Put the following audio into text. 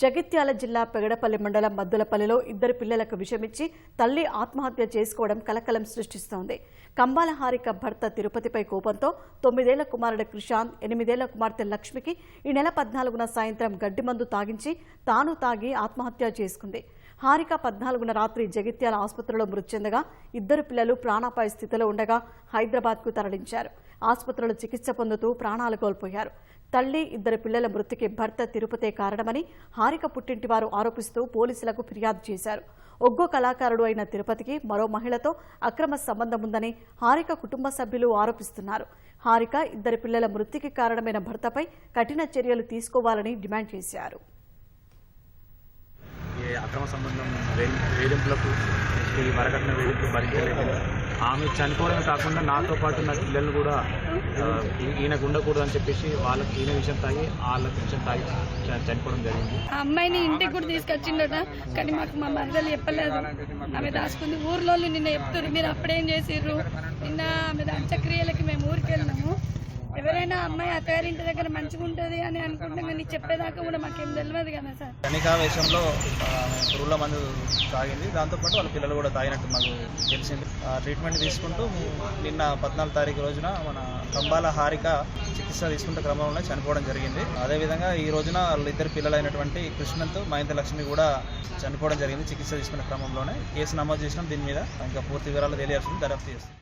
జగిత్యాల జిల్లా పెగడపల్లి మండలం మద్దులపల్లిలో ఇద్దరు పిల్లలకు విషమిచ్చి తల్లి ఆత్మహత్య చేసుకోవడం కలకలం సృష్టిస్తోంది. కంబాల హారిక భర్త తిరుపతిపై కోపంతో తొమ్మిదేళ్ళ కుమారుడు క్రిషాంత్ ఎనిమిదేళ్ళ కుమార్తె లక్ష్మికి ఈ నెల పద్నాలుగున సాయంత్రం గడ్డి మందు తాగించి తాను తాగి ఆత్మహత్య చేసుకుంది. హారిక పద్నాలుగున రాత్రి జగిత్యాల ఆసుపత్రిలో మృతి చెందగా ఇద్దరు పిల్లలు ప్రాణాపాయ స్థితిలో ఉండగా హైదరాబాద్కు తరలించారు. ఆసుపత్రిలో చికిత్స పొందుతూ ప్రాణాలు కోల్పోయారు. తల్లి ఇద్దరు పిల్లల మృతికి భర్త తిరుపతే కారణమని హారిక పుట్టింటి వారు ఆరోపిస్తూ పోలీసులకు ఫిర్యాదు చేశారు. ఒగ్గో కళాకారుడు అయిన తిరుపతికి మరో మహిళతో అక్రమ సంబంధం ఉందని హారిక కుటుంబ సభ్యులు ఆరోపిస్తున్నారు. హారిక ఇద్దరు పిల్లల మృతికి కారణమైన భర్తపై కఠిన చర్యలు తీసుకోవాలని డిమాండ్ చేశారు. అక్రమ సంబంధం వేధింపులకు ఈ వరకట్న వేధింపులు భరించలేదు. ఆమె చనిపోవడమే కాకుండా నాతో పాటు నా పిల్లల్ని కూడా ఈయనకు ఉండకూడదు అని చెప్పేసి వాళ్ళకి ఈయన విషయం తాగి వాళ్ళకి విషయం తాగి చనిపోవడం జరిగింది. ఆ అమ్మాయిని ఇంటికి కూడా తీసుకొచ్చిండట కానీ మాకు మా మరదలు చెప్పలేదు. ఆమె దాచుకుంది. ఊర్లో నిన్న చెప్తారు మీరు అప్పుడేం చేసిర్రు? నిన్న ఎవరైనా అమ్మాయి అత్తగారింటి దగ్గర మంచిగా ఉంటుంది అని అనుకుంటాం కానీ చెప్పేదాకా కూడా మాకేం తెలియదు కదా సార్. క్షణికావేశంలో పురుగుల మందు తాగింది. దాంతోపాటు వాళ్ళ పిల్లలు కూడా తాగినట్టు మాకు తెలిసింది. ఆ ట్రీట్మెంట్ తీసుకుంటూ నిన్న పద్నాలుగు తారీఖు రోజున మన కంబాల హారిక చికిత్స తీసుకుంటే క్రమంలో చనిపోవడం జరిగింది. అదేవిధంగా ఈ రోజున వాళ్ళ ఇద్దరు పిల్లలైనటువంటి కృష్ణంతో మహింత లక్ష్మి కూడా చనిపోవడం జరిగింది. చికిత్స తీసుకునే క్రమంలోనే కేసు నమోదు చేసినాం. దీని మీద ఇంకా పూర్తి వివరాలు తెలియాల్సింది. దర్యాప్తు చేస్తాం.